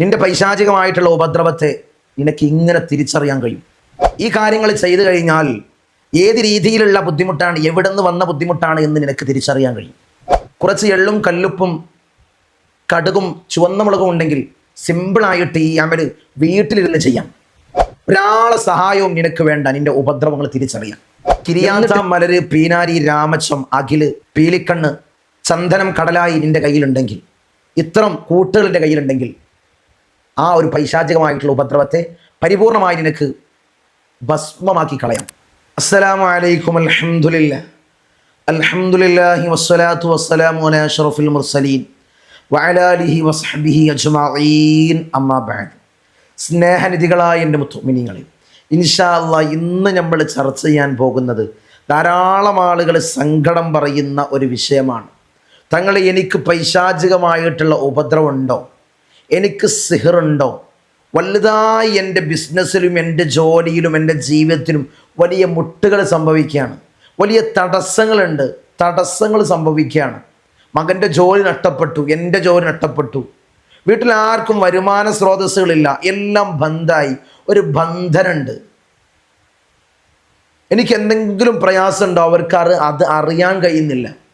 നിന്റെ പൈശാചികമായിട്ടുള്ള ഉപദ്രവത്തെ നിനക്ക് ഇങ്ങനെ തിരിച്ചറിയാൻ കഴിയും. ഈ കാര്യങ്ങൾ ചെയ്തു കഴിഞ്ഞാൽ ഏത് രീതിയിലുള്ള ബുദ്ധിമുട്ടാണ് എവിടെ നിന്ന് വന്ന ബുദ്ധിമുട്ടാണ് എന്ന് നിനക്ക് തിരിച്ചറിയാൻ കഴിയും. കുറച്ച് എള്ളും കല്ലുപ്പും കടുകും ചുവന്ന മുളകും ഉണ്ടെങ്കിൽ സിമ്പിളായിട്ട് ഈ അമൽ വീട്ടിലിരുന്ന് ചെയ്യാം. ഒരാളെ സഹായവും നിനക്ക് വേണ്ട നിന്റെ ഉപദ്രവങ്ങൾ തിരിച്ചറിയാം കിരിയാന്ത മലര് പീനാരി രാമച്ചം അഖിൽ പീലിക്കണ്ണ് ചന്ദനം കടലായി നിന്റെ കയ്യിലുണ്ടെങ്കിൽ ഇത്തരം കൂട്ടുകളുടെ കയ്യിലുണ്ടെങ്കിൽ ആ ഒരു പൈശാചികമായിട്ടുള്ള ഉപദ്രവത്തെ പരിപൂർണമായി നിനക്ക് ഭസ്മമാക്കി കളയാം. അസ്സലാമു അലൈക്കും അൽഹംദുലില്ല അൽഹംദുലില്ലാഹി വസ്സലാത്തു വസ്സലാമു അലാ അഷ്റഫിൽ മുർസലീൻ. വഅലാലിഹി വസ്ഹബിഹി അജ്മഈൻ. അമ്മാ ബഅദ്. സ്നേഹനിധികളായ എന്റെ മുത്തുമിനിങ്ങളെ ഇൻഷാ അല്ലാ ഇന്ന് നമ്മൾ ചർച്ച ചെയ്യാൻ പോകുന്നത് ധാരാളം ആളുകൾ സങ്കടം പറയുന്ന ഒരു വിഷയമാണ്. തങ്ങൾ എനിക്ക് പൈശാചികമായിട്ടുള്ള ഉപദ്രവമുണ്ടോ? എനിക്ക് സിഹറുണ്ടോ? വലുതായി എന്റെ ബിസിനസ്സിലും എന്റെ ജോലിയിലും എന്റെ ജീവിതത്തിലും വലിയ മുട്ടുകൾ സംഭവിക്കുകയാണ്. വലിയ തടസ്സങ്ങളുണ്ട്. തടസ്സങ്ങൾ സംഭവിക്കുകയാണ്. മകന്റെ ജോലി നഷ്ടപ്പെട്ടു. എന്റെ ജോലി നഷ്ടപ്പെട്ടു. വീട്ടിൽ ആർക്കും വരുമാന സ്രോതസ്സുകളില്ല. എല്ലാം ബന്ധായി. ഒരു ബന്ധനുണ്ട്. എനിക്ക് എന്തെങ്കിലും പ്രയാസമുണ്ടോ? അവർക്ക് അത് അറിയാൻ കഴിയുന്നില്ല.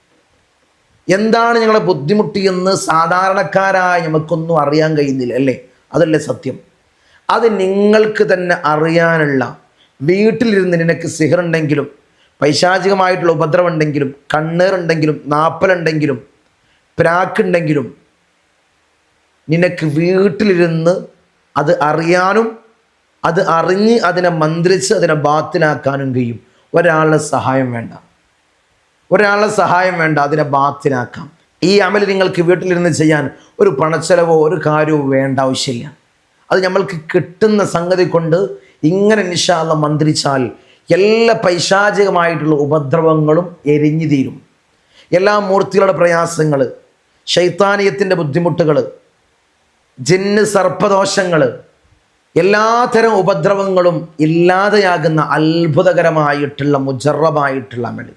എന്താണ് ഞങ്ങളെ ബുദ്ധിമുട്ടിയെന്ന് സാധാരണക്കാരായ നമുക്കൊന്നും അറിയാൻ കഴിയുന്നില്ല അല്ലേ? അതല്ലേ സത്യം. അത് നിങ്ങൾക്ക് തന്നെ അറിയാനുള്ള വീട്ടിലിരുന്ന് നിനക്ക് സിഹറുണ്ടെങ്കിലും പൈശാചികമായിട്ടുള്ള ഉപദ്രവം ഉണ്ടെങ്കിലും കണ്ണേറുണ്ടെങ്കിലും നാപ്പലുണ്ടെങ്കിലും പ്രാക്കുണ്ടെങ്കിലും നിനക്ക് വീട്ടിലിരുന്ന് അത് അറിയാനും അത് അറിഞ്ഞ് അതിനെ മന്ത്രിച്ച് അതിനെ ബാത്തിലാക്കാനും കഴിയും. ഒരാളുടെ സഹായം വേണ്ട. ഒരാളുടെ സഹായം വേണ്ട അതിനെ ബാത്തിനാക്കാം ഈ അമൽ നിങ്ങൾക്ക് വീട്ടിലിരുന്ന് ചെയ്യാൻ ഒരു പണച്ചെലവോ ഒരു കാര്യമോ വേണ്ട ആവശ്യമില്ല. അത് നമ്മൾക്ക് കിട്ടുന്ന സംഗതി കൊണ്ട് ഇങ്ങനെ നിശാല മന്ത്രിച്ചാൽ എല്ലാ പൈശാചികമായിട്ടുള്ള ഉപദ്രവങ്ങളും എരിഞ്ഞു തീരും. എല്ലാ മൂർത്തികളുടെ പ്രയാസങ്ങൾ ശൈത്താനീയത്തിന്റെ ബുദ്ധിമുട്ടുകൾ ജിന്ന് സർപ്പദോഷങ്ങൾ എല്ലാതരം ഉപദ്രവങ്ങളും ഇല്ലാതെയാകുന്ന അത്ഭുതകരമായിട്ടുള്ള മുജറബായിട്ടുള്ള അമൽ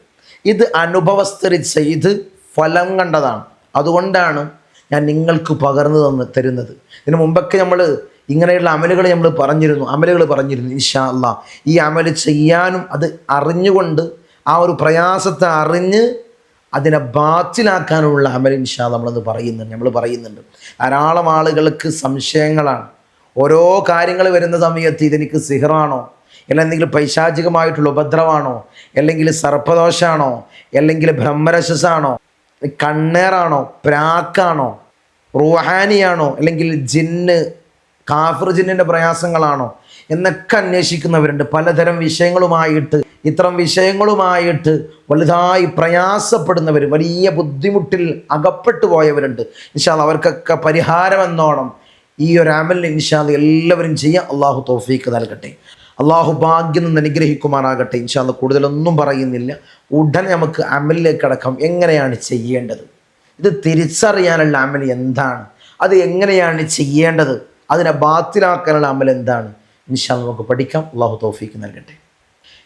ഇത് അനുഭവസ്ഥരി ചെയ്ത് ഫലം കണ്ടതാണ്. അതുകൊണ്ടാണ് ഞാൻ നിങ്ങൾക്ക് പകർന്നു തന്ന് തരുന്നത്. ഇതിനു മുമ്പൊക്കെ നമ്മൾ ഇങ്ങനെയുള്ള അമലുകൾ നമ്മൾ പറഞ്ഞിരുന്നു അമലുകൾ പറഞ്ഞിരുന്നു ഇൻഷാ അല്ല ഈ അമൽ ചെയ്യാനും അത് അറിഞ്ഞുകൊണ്ട് ആ ഒരു പ്രയാസത്തെ അറിഞ്ഞ് അതിനെ ബാത്തിലാക്കാനുള്ള അമൽ ഇൻഷാ നമ്മളത് പറയുന്നുണ്ട് നമ്മൾ പറയുന്നുണ്ട്. ധാരാളം ആളുകൾക്ക് സംശയങ്ങളാണ്. ഓരോ കാര്യങ്ങൾ വരുന്ന സമയത്ത് ഇതെനിക്ക് സിഹറാണോ? അല്ല എന്തെങ്കിലും പൈശാചികമായിട്ടുള്ള ഉപദ്രവമാണോ അല്ലെങ്കിൽ സർപ്പദോഷമാണോ അല്ലെങ്കിൽ ബ്രഹ്മരശസാണോ കണ്ണേറാണോ? പ്രാക്കാണോ? റുഹാനിയാണോ? അല്ലെങ്കിൽ ജിന്ന് കാഫർ ജിന്നിന്റെ പ്രയാസങ്ങളാണോ? എന്നൊക്കെ അന്വേഷിക്കുന്നവരുണ്ട്. പലതരം വിഷയങ്ങളുമായിട്ട് ഇത്തരം വിഷയങ്ങളുമായിട്ട് വലുതായി പ്രയാസപ്പെടുന്നവർ വലിയ ബുദ്ധിമുട്ടിൽ അകപ്പെട്ടു പോയവരുണ്ട്. ഇൻഷാൽ അവർക്കൊക്കെ പരിഹാരം എന്നോണം ഈ ഒരു അമലിന് ഇൻഷാൽ എല്ലാവരും ചെയ്യാം അള്ളാഹു തോഫീക്ക് നൽകട്ടെ. അള്ളാഹു ഭാഗ്യം നിന്ന് അനുഗ്രഹിക്കുമാറാകട്ടെ. ഇൻഷാൽ കൂടുതലൊന്നും പറയുന്നില്ല. ഉടനെ നമുക്ക് അമലിലേക്ക് അടക്കം എങ്ങനെയാണ് ചെയ്യേണ്ടത്? ഇത് തിരിച്ചറിയാനുള്ള അമൽ എന്താണ്? അത് എങ്ങനെയാണ് ചെയ്യേണ്ടത്? അതിനെ ബാത്തിലാക്കാനുള്ള അമൽ എന്താണ്? ഇൻഷാൽ നമുക്ക് പഠിക്കാം. അള്ളാഹു തോഫിക്ക് നൽകട്ടെ.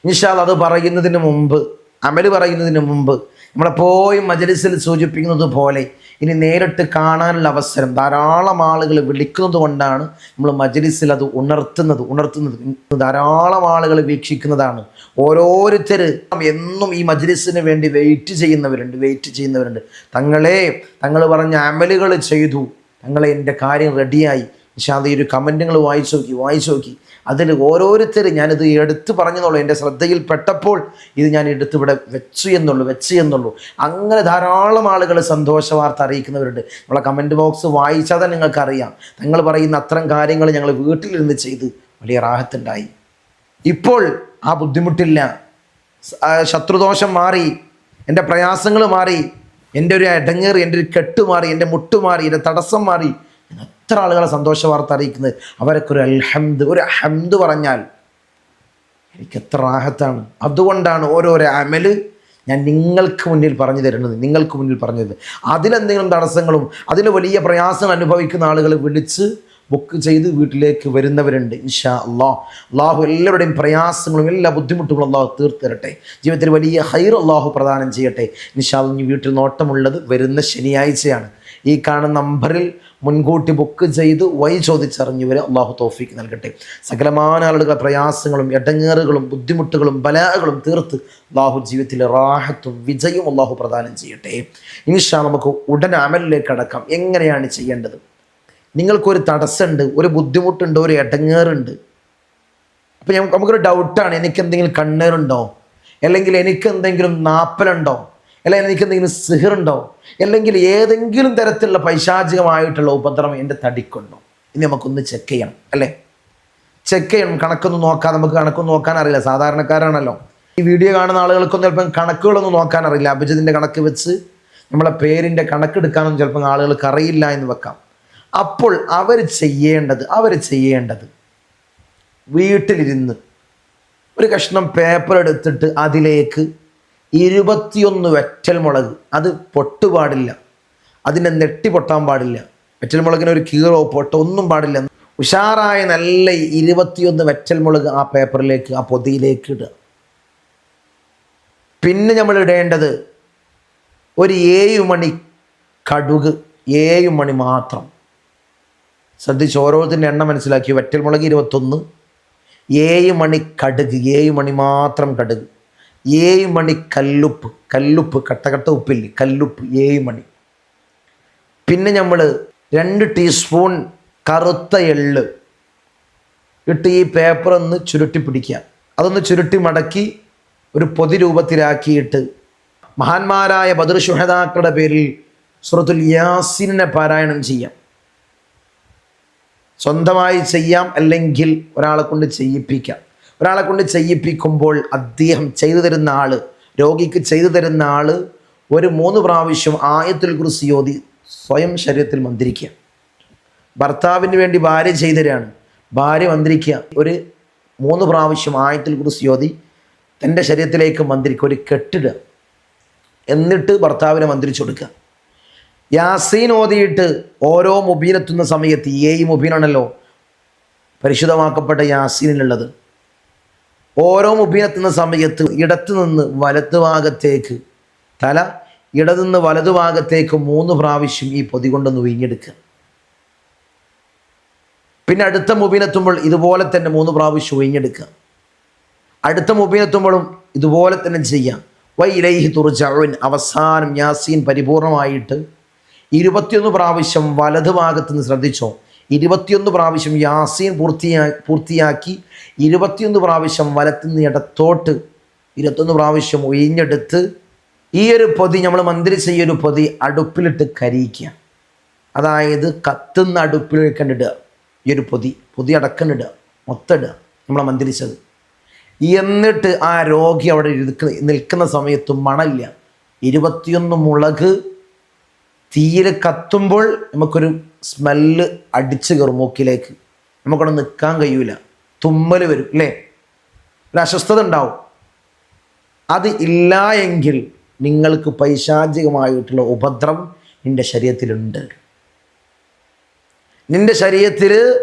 ഇൻഷാൽ അത് പറയുന്നതിന് മുമ്പ് അമൽ പറയുന്നതിന് മുമ്പ് നമ്മളെപ്പോഴും മജലിസിൽ സൂചിപ്പിക്കുന്നത് പോലെ ഇനി നേരിട്ട് കാണാനുള്ള അവസരം. ധാരാളം ആളുകൾ വിളിക്കുന്നത് കൊണ്ടാണ് നമ്മൾ മജലിസിൽ അത് ഉണർത്തുന്നത് ഉണർത്തുന്നത്. ധാരാളം ആളുകൾ വീക്ഷിക്കുന്നതാണ്. ഓരോരുത്തർ എന്നും ഈ മജലിസിന് വേണ്ടി വെയിറ്റ് ചെയ്യുന്നവരുണ്ട് വെയിറ്റ് ചെയ്യുന്നവരുണ്ട്. തങ്ങളെ തങ്ങൾ പറഞ്ഞ അമലുകൾ ചെയ്തു. തങ്ങളെ എന്റെ കാര്യം റെഡിയായി പക്ഷേ അത് ഈ ഒരു കമന്റുകൾ വായിച്ചു നോക്കി വായിച്ചു നോക്കി. അതിൽ ഓരോരുത്തർ ഞാനിത് എടുത്തു പറഞ്ഞെന്നുള്ളൂ എന്റെ ശ്രദ്ധയിൽ പെട്ടപ്പോൾ ഇത് ഞാൻ എടുത്ത് ഇവിടെ വെച്ചു എന്നുള്ളൂ വെച്ചു എന്നുള്ളൂ. അങ്ങനെ ധാരാളം ആളുകൾ സന്തോഷ വാർത്ത അറിയിക്കുന്നവരുണ്ട്. നമ്മളെ കമന്റ് ബോക്സ് വായിച്ചാൽ തന്നെ നിങ്ങൾക്കറിയാം. നിങ്ങൾ പറയുന്ന അത്തരം കാര്യങ്ങൾ ഞങ്ങൾ വീട്ടിലിരുന്ന് ചെയ്ത് വലിയ റാഹത്തുണ്ടായി. ഇപ്പോൾ ആ ബുദ്ധിമുട്ടില്ല. ശത്രുദോഷം മാറി. എന്റെ പ്രയാസങ്ങൾ മാറി. എന്റെ ഒരു ഇടങ്ങേറി എന്റെ ഒരു കെട്ട് മാറി. എന്റെ മുട്ട് മാറി. എന്റെ തടസ്സം മാറി. എത്ര ആളുകളെ സന്തോഷ വാർത്ത അറിയിക്കുന്നത്? അവരൊക്കെ ഒരു അൽഹംദ് ഒരു ഹംദ് പറഞ്ഞാൽ എനിക്ക് എത്ര റാഹത്താണ്. അതുകൊണ്ടാണ് ഓരോരോ അമൽ ഞാൻ നിങ്ങൾക്ക് മുന്നിൽ പറഞ്ഞു തരുന്നത് നിങ്ങൾക്ക് മുന്നിൽ പറഞ്ഞു തരുന്നത്. അതിലെന്തെങ്കിലും തടസ്സങ്ങളും അതിൽ വലിയ പ്രയാസങ്ങൾ അനുഭവിക്കുന്ന ആളുകൾ വിളിച്ച് ബുക്ക് ചെയ്ത് വീട്ടിലേക്ക് വരുന്നവരുണ്ട് ഇൻഷാ അള്ളാഹ് അള്ളാഹു എല്ലാവരുടെയും പ്രയാസങ്ങളും എല്ലാ ബുദ്ധിമുട്ടുകളും അള്ളാഹു തീർത്ത് തരട്ടെ ജീവിതത്തിൽ വലിയ ഹൈർ അള്ളാഹു പ്രദാനം ചെയ്യട്ടെ. ഇൻഷാ ഇനി വീട്ടിൽ നോട്ടമുള്ളത് വരുന്ന ശനിയാഴ്ചയാണ്. ഈ കാണുന്ന നമ്പറിൽ മുൻകൂട്ടി ബുക്ക് ചെയ്ത് വഴി ചോദിച്ചറിഞ്ഞവരെ അള്ളാഹു തോഫിക്ക് നൽകട്ടെ. സകലമാന ആളുകളുടെ പ്രയാസങ്ങളും എടങ്ങേറുകളും ബുദ്ധിമുട്ടുകളും ബലാകളും തീർത്ത് അള്ളാഹു ജീവിതത്തിലെ റാഹത്തും വിജയവും അള്ളാഹു പ്രദാനം ചെയ്യട്ടെ. ഇൻഷാ നമുക്ക് ഉടൻ അമലിലേക്ക് അടക്കാം എങ്ങനെയാണ് ചെയ്യേണ്ടത്? നിങ്ങൾക്കൊരു തടസ്സമുണ്ട് ഒരു ബുദ്ധിമുട്ടുണ്ട് ഒരു ഇടങ്ങേറുണ്ട് അപ്പം നമുക്കൊരു ഡൗട്ടാണ് എനിക്ക് എന്തെങ്കിലും കണ്ണേറുണ്ടോ? അല്ലെങ്കിൽ എനിക്ക് എന്തെങ്കിലും നാപ്പലുണ്ടോ? അല്ലെങ്കിൽ എനിക്ക് എന്തെങ്കിലും സിഹിറുണ്ടോ? അല്ലെങ്കിൽ ഏതെങ്കിലും തരത്തിലുള്ള പൈശാചികമായിട്ടുള്ള ഉപദ്രവം എന്റെ തടിക്കുണ്ടോ? ഇനി നമുക്കൊന്ന് ചെക്ക് ചെയ്യണം അല്ലേ? ചെക്ക് ചെയ്യണം. കണക്കൊന്നും നോക്കാൻ നമുക്ക് കണക്കൊന്നും നോക്കാൻ അറിയില്ല. സാധാരണക്കാരാണല്ലോ. ഈ വീഡിയോ കാണുന്ന ആളുകൾക്കൊന്നും ചിലപ്പം കണക്കുകളൊന്നും നോക്കാൻ അറിയില്ല. അഭിജിതിന്റെ കണക്ക് വെച്ച് നമ്മളെ പേരിന്റെ കണക്കെടുക്കാനൊന്നും ചിലപ്പം ആളുകൾക്ക് അറിയില്ല എന്ന് വെക്കാം. അപ്പോൾ അവർ ചെയ്യേണ്ടത് അവർ ചെയ്യേണ്ടത് വീട്ടിലിരുന്ന് ഒരു കഷ്ണം പേപ്പർ എടുത്തിട്ട് അതിലേക്ക് ഇരുപത്തിയൊന്ന് വെറ്റൽ മുളക്. അത് പൊട്ടുപാടില്ല. അതിനെ നെട്ടി പൊട്ടാൻ പാടില്ല. വെറ്റൽ മുളകിന് ഒരു കീറോ പൊട്ടോ ഒന്നും പാടില്ല. ഉഷാറായ നല്ല ഇരുപത്തിയൊന്ന് വെറ്റൽ മുളക് ആ പേപ്പറിലേക്ക് ആ പൊതിയിലേക്ക് ഇടുക. പിന്നെ നമ്മൾ ഇടേണ്ടത് ഒരു ഏഴ് മണി കടുക് ഏഴ് മണി മാത്രം. ശ്രദ്ധിച്ച് ഓരോരുത്തരുടെ എണ്ണം മനസ്സിലാക്കി. വെറ്റൽ മുളക് ഇരുപത്തൊന്ന് ഏഴ് മണി കടുക് ഏഴ് മണി മാത്രം കടുക്. ഏഴ് മണി കല്ലുപ്പ് കല്ലുപ്പ് കട്ടകട്ട ഉപ്പില്ലേ? കല്ലുപ്പ് ഏഴ് മണി. പിന്നെ നമ്മൾ രണ്ട് ടീസ്പൂൺ കറുത്ത എള്ള് ഇട്ട് ഈ പേപ്പർ ഒന്ന് ചുരുട്ടി പിടിക്കുക. അതൊന്ന് ചുരുട്ടി മടക്കി ഒരു പൊതി രൂപത്തിലാക്കിയിട്ട് മഹാന്മാരായ ബദർ ശുഹദാക്കളുടെ പേരിൽ സുഹൃത്തുൽ യാസിനെ പാരായണം ചെയ്യാം. സ്വന്തമായി ചെയ്യാം അല്ലെങ്കിൽ ഒരാളെ കൊണ്ട് ചെയ്യിപ്പിക്കാം. ഒരാളെ കൊണ്ട് ചെയ്യിപ്പിക്കുമ്പോൾ അദ്ദേഹം ചെയ്തു തരുന്ന ആൾ രോഗിക്ക് ചെയ്തു തരുന്ന ആൾ ഒരു മൂന്ന് പ്രാവശ്യം ആയത്തിൽ കുറിച്ച് യോതി സ്വയം ശരീരത്തിൽ മന്ത്രിക്കുക. ഭർത്താവിന് വേണ്ടി ഭാര്യ ചെയ്തരാണ് ഭാര്യ മന്ത്രിക്കുക. ഒരു മൂന്ന് പ്രാവശ്യം ആയത്തിൽ കുറിച്ച് യോതി തന്റെ ശരീരത്തിലേക്ക് മന്ത്രിക്കുക. ഒരു കെട്ടിടുക എന്നിട്ട് ഭർത്താവിനെ മന്ത്രിച്ചു കൊടുക്കുക. യാസീൻ ഓതിയിട്ട് ഓരോ മുബീനെത്തുന്ന സമയത്ത് ഏയ് മുബീനാണല്ലോ പരിശുദ്ധമാക്കപ്പെട്ട യാസീനിലുള്ളത്. ഓരോ മുബീനെത്തുന്ന സമയത്ത് ഇടത്തു നിന്ന് വലത്ത് ഭാഗത്തേക്ക് തല ഇടതുനിന്ന് വലതു ഭാഗത്തേക്ക് മൂന്ന് പ്രാവശ്യം ഈ പൊതി കൊണ്ടൊന്ന് വീഞ്ഞെടുക്കുക. പിന്നെ അടുത്ത മുബീനെത്തുമ്പോൾ ഇതുപോലെ തന്നെ മൂന്ന് പ്രാവശ്യം വീഞ്ഞെടുക്കുക. അടുത്ത മുബീനെത്തുമ്പോഴും ഇതുപോലെ തന്നെ ചെയ്യാം. വൈ ഇലൈഹി തുറജവൻ അവസാനം യാസീൻ പരിപൂർണമായിട്ട് ഇരുപത്തിയൊന്ന് പ്രാവശ്യം വലത് ഭാഗത്തുനിന്ന് ശ്രദ്ധിച്ചോ. ഇരുപത്തിയൊന്ന് പ്രാവശ്യം യാസീൻ പൂർത്തിയാ പൂർത്തിയാക്കി ഇരുപത്തിയൊന്ന് പ്രാവശ്യം വലത്തുനിന്ന് ഇടത്തോട്ട് ഇരുപത്തൊന്ന് പ്രാവശ്യം ഒഴിഞ്ഞെടുത്ത് ഈ ഒരു പൊതി നമ്മൾ മന്ത്രിച്ച ഈ ഒരു പൊതി അടുപ്പിലിട്ട് കരിയിക്കുക. അതായത് കത്തുന്ന അടുപ്പിൽ ഇടുക ഈ ഒരു പൊതി പൊതി അടക്കണ്ടിടുക മൊത്തം ഇടുക. നമ്മളെ മന്ത്രിച്ചത്. എന്നിട്ട് ആ രോഗി അവിടെ നിൽക്കുന്ന സമയത്ത് മണല്ല ഇരുപത്തിയൊന്ന് മുളക് തീരെ കത്തുമ്പോൾ നമുക്കൊരു സ്മെല്ല് അടിച്ച് കയറും മൂക്കിലേക്ക്. നമുക്കവിടെ നിൽക്കാൻ കഴിയൂല. തുമ്മൽ വരും അല്ലേ? ഒരു അസ്വസ്ഥത ഉണ്ടാവും. അത് ഇല്ല എങ്കിൽ നിങ്ങൾക്ക് പൈശാചികമായിട്ടുള്ള ഉപദ്രവം നിന്റെ ശരീരത്തിലുണ്ട്. നിന്റെ ശരീരത്തിൽ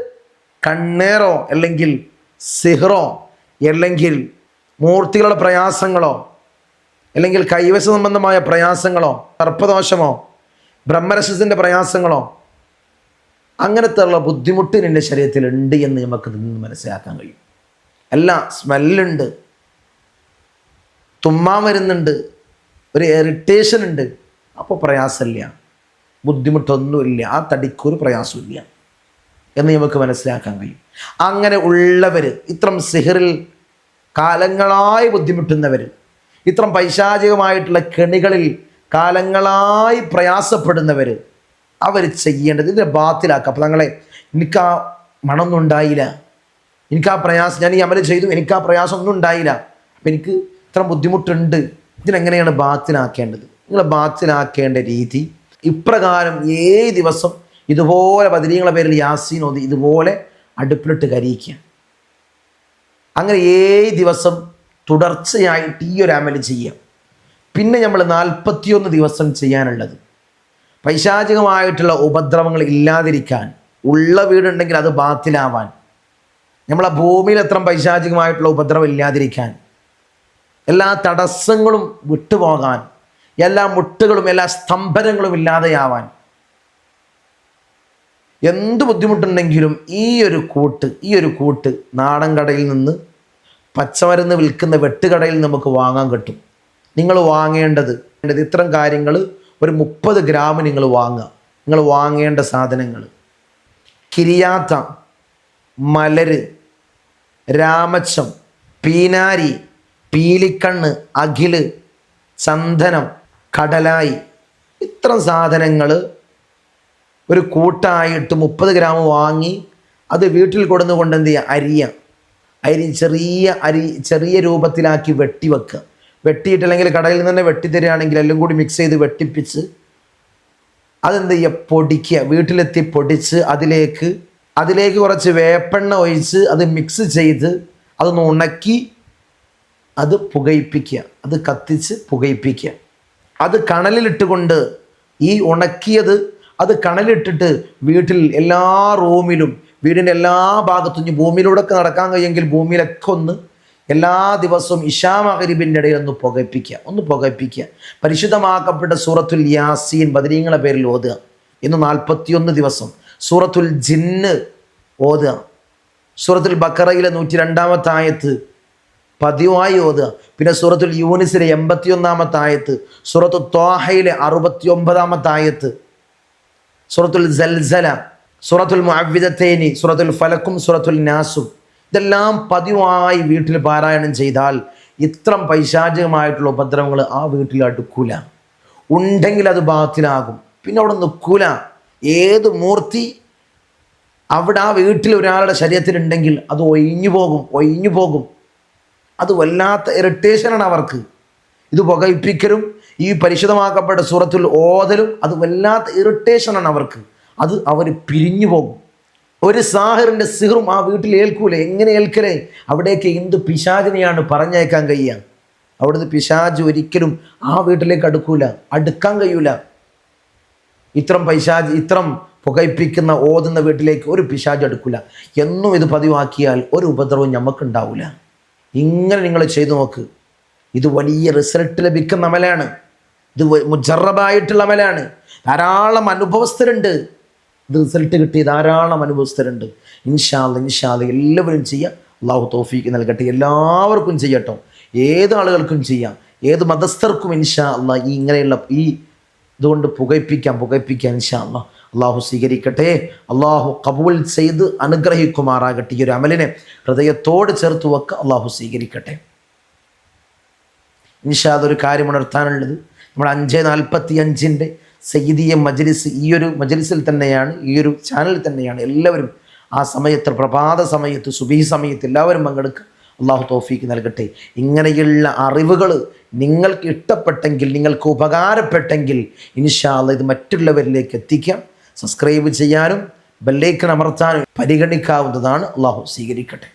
കണ്ണേറോ അല്ലെങ്കിൽ സിഹറോ അല്ലെങ്കിൽ മൂർത്തികളുടെ പ്രയാസങ്ങളോ അല്ലെങ്കിൽ കൈവശ സംബന്ധമായ പ്രയാസങ്ങളോ സർപ്പദോഷമോ ബ്രഹ്മരസത്തിന്റെ പ്രയാസങ്ങളോ അങ്ങനത്തെ ഉള്ള ബുദ്ധിമുട്ട് എന്റെ ശരീരത്തിലുണ്ട് എന്ന് നമുക്ക് നിന്ന് മനസ്സിലാക്കാൻ കഴിയും. അല്ല സ്മെല്ലുണ്ട്. തുമ്മാൻ വരുന്നുണ്ട്. ഒരു ഇറിറ്റേഷൻ ഉണ്ട്. അപ്പോൾ പ്രയാസമില്ല. ബുദ്ധിമുട്ടൊന്നുമില്ല. ആ തടിക്കൊരു പ്രയാസമില്ല എന്ന് നമുക്ക് മനസ്സിലാക്കാൻ കഴിയും. അങ്ങനെ ഉള്ളവർ ഇത്രം സിഹറിൽ കാലങ്ങളായി ബുദ്ധിമുട്ടുന്നവർ ഇത്രം പൈശാചികമായിട്ടുള്ള കെണികളിൽ കാലങ്ങളായി പ്രയാസപ്പെടുന്നവർ അവർ ചെയ്യേണ്ടത് ഇതിനെ ബാത്തിലാക്കുക അപ്പം തങ്ങളെ എനിക്ക് ആ മണമൊന്നും ഉണ്ടായില്ല. എനിക്ക് ആ പ്രയാസം ഞാൻ ഈ അമല ചെയ്തു എനിക്ക് ആ പ്രയാസം ഒന്നും ഉണ്ടായില്ല. അപ്പം എനിക്ക് ഇത്ര ബുദ്ധിമുട്ടുണ്ട്. ഇതിനെങ്ങനെയാണ് ബാത്തിലാക്കേണ്ടത്? നിങ്ങൾ ബാത്തിലാക്കേണ്ട രീതി ഇപ്രകാരം ഏഴ് ദിവസം ഇതുപോലെ ബദരീങ്ങളെ പേരിൽ യാസീൻ ഓതി ഇതുപോലെ അടുപ്പിലിട്ട് കരിയിക്കുക. അങ്ങനെ ഏഴ് ദിവസം തുടർച്ചയായിട്ട് ഈ ഒരു അമൽ ചെയ്യാം പിന്നെ നമ്മൾ നാൽപ്പത്തിയൊന്ന് ദിവസം ചെയ്യാനുള്ളത്. പൈശാചികമായിട്ടുള്ള ഉപദ്രവങ്ങൾ ഇല്ലാതിരിക്കാൻ ഉള്ള വീടുണ്ടെങ്കിൽ അത് ബാത്തിലാവാൻ നമ്മളെ ഭൂമിയിൽ എത്ര പൈശാചികമായിട്ടുള്ള ഉപദ്രവം ഇല്ലാതിരിക്കാൻ എല്ലാ തടസ്സങ്ങളും വിട്ടുപോകാൻ എല്ലാ മുട്ടുകളും എല്ലാ സ്തംഭനങ്ങളും ഇല്ലാതെയാവാൻ എന്ത് ബുദ്ധിമുട്ടുണ്ടെങ്കിലും ഈ ഒരു കൂട്ട് ഈ ഒരു കൂട്ട് നാടൻ കടയിൽ നിന്ന് പച്ചമരുന്ന് വിൽക്കുന്ന വെട്ടുകടയിൽ നമുക്ക് വാങ്ങാൻ കിട്ടും. നിങ്ങൾ വാങ്ങേണ്ടത് ഇത്തരം കാര്യങ്ങൾ ഒരു മുപ്പത് ഗ്രാം നിങ്ങൾ വാങ്ങുക. നിങ്ങൾ വാങ്ങേണ്ട സാധനങ്ങൾ. കിരിയാത്ത മലര് രാമച്ചം പീനാരി പീലിക്കണ്ണ് അഖിൽ ചന്ദനം കടലായി. ഇത്ര സാധനങ്ങൾ ഒരു കൂട്ടായിട്ട് മുപ്പത് ഗ്രാം വാങ്ങി അത് വീട്ടിൽ കൊടുന്നു കൊണ്ട് എന്ത് ചെയ്യുക? അരിയ അരി ചെറിയ അരി ചെറിയ രൂപത്തിലാക്കി വെട്ടി വെക്കുക. വെട്ടിയിട്ടില്ലെങ്കിൽ കടയിൽ നിന്ന് തന്നെ വെട്ടിത്തരികയാണെങ്കിൽ എല്ലാം കൂടി മിക്സ് ചെയ്ത് വെട്ടിപ്പിച്ച് അതെന്ത് ചെയ്യുക? പൊടിക്കുക. വീട്ടിലെത്തി പൊടിച്ച് അതിലേക്ക് അതിലേക്ക് കുറച്ച് വേപ്പെണ്ണ ഒഴിച്ച് അത് മിക്സ് ചെയ്ത് അതൊന്ന് ഉണക്കി അത് പുകയിപ്പിക്കുക. അത് കത്തിച്ച് പുകയിപ്പിക്കുക. അത് കണലിലിട്ടുകൊണ്ട് ഈ ഉണക്കിയത് അത് കണലിട്ടിട്ട് വീട്ടിൽ എല്ലാ റൂമിലും വീടിന്റെ എല്ലാ ഭാഗത്തും ഭൂമിയിലൂടെ നടക്കാൻ കഴിയുമെങ്കിൽ ഭൂമിയിലൊക്കെ ഒന്ന് എല്ലാ ദിവസവും ഇഷാ മഹരിബിന്റെ ഇടയിൽ ഒന്ന് പുകപ്പിക്കുക ഒന്ന് പുകപ്പിക്കുക. പരിശുദ്ധമാക്കപ്പെട്ട സൂറത്തുൽ യാസീൻ ബദരീങ്ങളെ പേരിൽ ഓതുക. ഇന്ന് നാൽപ്പത്തിയൊന്ന് ദിവസം സൂറത്തുൽ ജിന്ന് ഓതുക. സൂറത്തുൽ ബക്കറയിലെ നൂറ്റി രണ്ടാമത്തെ ആയത്ത് പതിവായി ഓതുക. പിന്നെ സൂറത്തുൽ യൂനിസിലെ എൺപത്തിയൊന്നാമത്തെ ആയത്ത് സൂറത്തു ത്വാഹയിലെ അറുപത്തി ഒമ്പതാമത്തെ ആയത്ത് സൂറത്തുൽ ജൽസല സൂറത്തുൽ മുഅവ്വിദത്തൈനി സൂറത്തുൽ ഫലക്കും സൂറത്തുൽ നാസും. ഇതെല്ലാം പതിവായി വീട്ടിൽ പാരായണം ചെയ്താൽ ഇത്രം പൈശാചികമായിട്ടുള്ള ഉപദ്രവങ്ങൾ ആ വീട്ടിൽ അടുക്കൂല. ഉണ്ടെങ്കിൽ അത് ബാത്തിലാകും. പിന്നെ അവിടെ നിൽക്കൂല ഏത് മൂർത്തി അവിടെ ആ വീട്ടിൽ ഒരാളുടെ ശരീരത്തിലുണ്ടെങ്കിൽ അത് ഒഴിഞ്ഞു പോകും ഒഴിഞ്ഞു പോകും. അത് വല്ലാത്ത ഇറിറ്റേഷനാണ് അവർക്ക്. ഇത് പുകയിപ്പിക്കലും ഈ പരിശുദ്ധമാക്കപ്പെട്ട സൂറത്തിൽ ഓതലും അത് വല്ലാത്ത ഇറിറ്റേഷനാണ് അവർക്ക്. അത് അവർ പിരിഞ്ഞു പോകും. ഒരു സാഹിറിന്റെ സിഹറും ആ വീട്ടിൽ ഏൽക്കൂലേ? എങ്ങനെ ഏൽക്കലേ? അവിടേക്ക് എന്ത് പിശാചിനെയാണ് പറഞ്ഞേക്കാൻ കഴിയുക? അവിടുന്ന് പിശാജ് ഒരിക്കലും ആ വീട്ടിലേക്ക് അടുക്കൂല അടുക്കാൻ കഴിയൂല. ഇത്രം പൈശാജ് ഇത്രം പുകയിപ്പിക്കുന്ന ഓതുന്ന വീട്ടിലേക്ക് ഒരു പിശാജ് അടുക്കൂല. എന്നും ഇത് പതിവാക്കിയാൽ ഒരു ഉപദ്രവം നമുക്കുണ്ടാവില്ല ഇങ്ങനെ നിങ്ങൾ ചെയ്തു നോക്ക്. ഇത് വലിയ റിസൾട്ട് ലഭിക്കുന്ന അമലാണ്. ഇത് മുജറബായിട്ടുള്ള അമലാണ്. ധാരാളം അനുഭവസ്ഥരുണ്ട്. റിസൾട്ട് കിട്ടിയ ധാരാളം അനുഭവസ്ഥരുണ്ട്. ഇൻഷാല്ല ഇൻഷാല്ല എല്ലാവരും ചെയ്യുക അള്ളാഹു തോഫീക്ക് നൽകട്ടെ. എല്ലാവർക്കും ചെയ്യട്ടോ. ഏത് ആളുകൾക്കും ചെയ്യാം. ഏത് മതസ്ഥർക്കും ഇൻഷാ അല്ല ഈ ഇങ്ങനെയുള്ള ഈ ഇതുകൊണ്ട് പുകയിപ്പിക്കാം പുകയിപ്പിക്കാം ഇൻഷാ അല്ല അള്ളാഹു സ്വീകരിക്കട്ടെ. അള്ളാഹു കബൂൽ ചെയ്ത് അനുഗ്രഹിക്കുമാറാകട്ടെ. ഈ ഒരു അമലിനെ ഹൃദയത്തോട് ചേർത്ത് വെക്കുക അള്ളാഹു സ്വീകരിക്കട്ടെ. ഇൻഷാ അതൊരു കാര്യം ഉണർത്താനുള്ളത്. നമ്മൾ അഞ്ച് നാൽപ്പത്തി അഞ്ചിന്റെ സയ്യിദിയ മജ്ലിസ് ഈ ഒരു മജ്ലിസിൽ തന്നെയാണ് ഈ ഒരു ചാനലിൽ തന്നെയാണ് എല്ലാവരും ആ സമയത്ത് പ്രഭാത സമയത്ത് സുബീ സമയത്ത് എല്ലാവരും പങ്കെടുക്കുക അള്ളാഹു തോഫീക്ക് നൽകട്ടെ. ഇങ്ങനെയുള്ള അറിവുകൾ നിങ്ങൾക്ക് ഇഷ്ടപ്പെട്ടെങ്കിൽ നിങ്ങൾക്ക് ഉപകാരപ്പെട്ടെങ്കിൽ ഇൻഷാല്ല ഇത് മറ്റുള്ളവരിലേക്ക് എത്തിക്കാം. സബ്സ്ക്രൈബ് ചെയ്യാനും ബെല്ലേക്കൻ അമർത്താനും പരിഗണിക്കാവുന്നതാണ്. അള്ളാഹു സ്വീകരിക്കട്ടെ.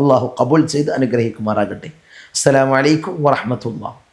അള്ളാഹു കബൂൽ ചെയ്ത് അനുഗ്രഹിക്കുമാറാകട്ടെ. അസ്സലാമലൈക്കും വറഹമത്തുള്ള